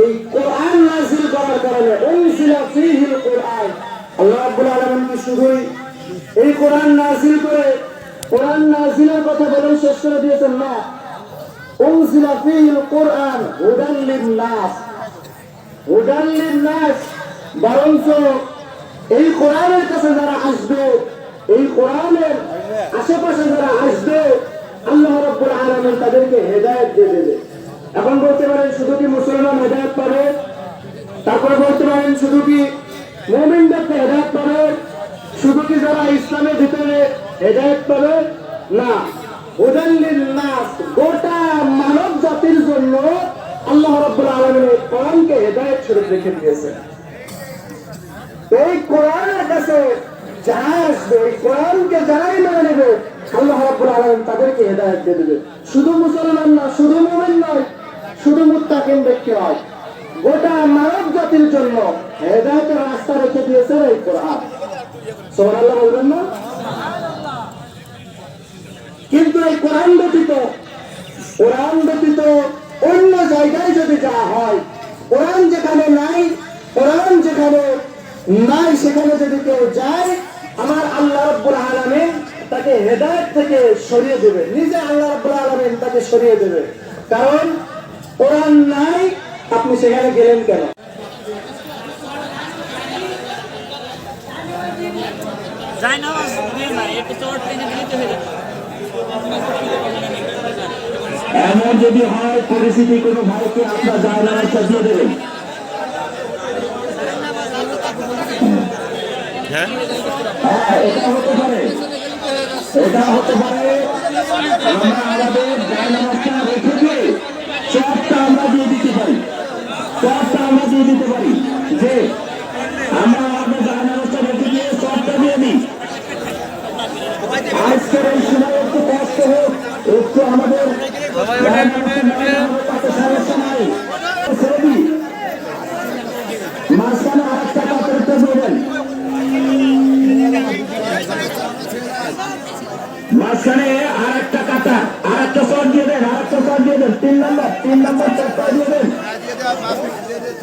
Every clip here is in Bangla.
এই কোরআন নাজিল করার কারণে উনজিলা ফীহিল কোরআন। আল্লাহ রাব্বুল আলামিন কি শুধুই এই কোরআন নাজিল করে কোরআন নাজিলের কথা বলে শেষ করে দিয়েছেন? না। উনজিলা ফীহিল কোরআন হুদান লিন-নাস। হুদান লিন-নাস, বরঞ্চ এই কোরআনের কাছে যারা আসবে, এই কোরআনের আশেপাশে যারা আসবে, আল্লাহ রাব্বুল আলামিন তাদেরকে হেদায়েত দিয়ে দেবে। এখন বলতে পারেন, শুধু কি তারপরে বলতে পারেন শুধু কি হেদায়েত পাবে? শুধু কি যারা ইসলামের ভিতরে হেদায়েত পাবে? না। এই তাদেরকে হেদায়েত দিয়ে দেবে। শুধু মুসলমান না, শুধু মুমিন নয়, শুধু মুত্তাকিন ব্যক্তি গোটা মানব জাতির জন্য হেদায়েতের রাস্তা রেখে দিয়েছেন এই কোরআন। সুবহানাল্লাহ বলবেন না? কিন্তু এই কোরআন ব্যতীত কোরআন ব্যতীত অন্য জায়গায় যদি যাওয়া হয়, কোরআন যেখানে নাই, কোরআন যেখানে নাই, সেখানে যদি কেউ যায়, আমার আল্লাহ রব্বুল আলামিন তাকে হেদায়ত থেকে সরিয়ে দেবে। নিজে আল্লাহ রব্বুল আলামিন তাকে সরিয়ে দেবে। কারণ কোরআন নাই আপনি সেখানে গেলেন কেন? এমন যদি হয় পরিস্থিতি কোনো ভাইকে আপনার যায় না দিয়ে দেবেন হ্যাঁ? হ্যাঁ, এটা হতে পারে। এটা হতে পারে আমরা আমাদের জায়নামাজটা রেখে দিয়ে চপটা আমরা দিয়ে দিতে পারি চপটা আমরা দিয়ে দিতে পারি যে আমরা জায়নামাজটা রেখে দিয়ে চপটা দিয়ে দিই আজকের এই সময় একটু কষ্ট হোক, একটু আমাদের সমস্যা নাই মাঝখানে আরেকটা পাত্রটা দেবেন মাঝখানে আর একটা কাটা আর একটা দিয়ে দেন আর একটা শট দিয়ে দেন, তিন নম্বর তিন নম্বর চারটা দিয়ে দেন।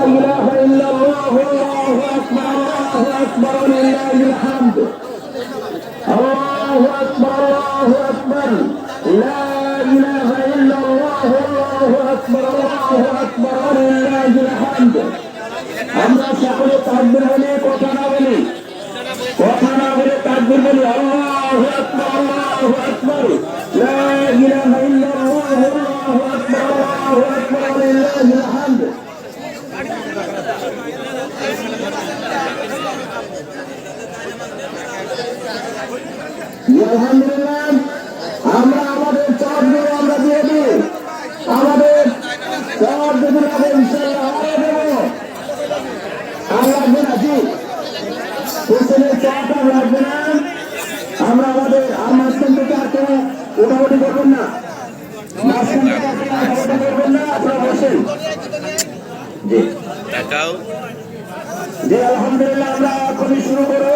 ভাইরা তিন নম্বর চারটাও দিয়ে দেন আলহামদুলিল্লাহ তিন নম্বর চারটা আমাদের মাঠ থেকে চলে গেছে নতুন কথা না বলে আমরা তাকবীর বলি আল্লাহু আকবার আল্লাহু আকবার لا إله إلا الله الله أكبر الله أكبر ولله الحمد الله أكبر الله أكبر لا إله إلا الله الله أكبر الله أكبر ولله الحمد আমরা সকলে তাকবীর বলি কথা না বলি কথা না বলে তাকবীর বলি আল্লাহু আকবার আল্লাহু আকবার লা ইলাহা আলহামদুলিল্লাহ। আমরা আমাদের আমরা চাপ যদি লাগে ইনশাআল্লাহ আমরা দেবো আর লাগবে না জি হোসেনের চাটা লাগবে না। আমরা আমাদের আর মাঝখান থেকে আর কোনো ওঠাউঠি করবেন না? মাঝখান থেকে আর কোনো ওঠাউঠি করবেন না? আপনারা বসেন। জি। জি আলহামদুলিল্লাহ আমরা এখনই শুরু করব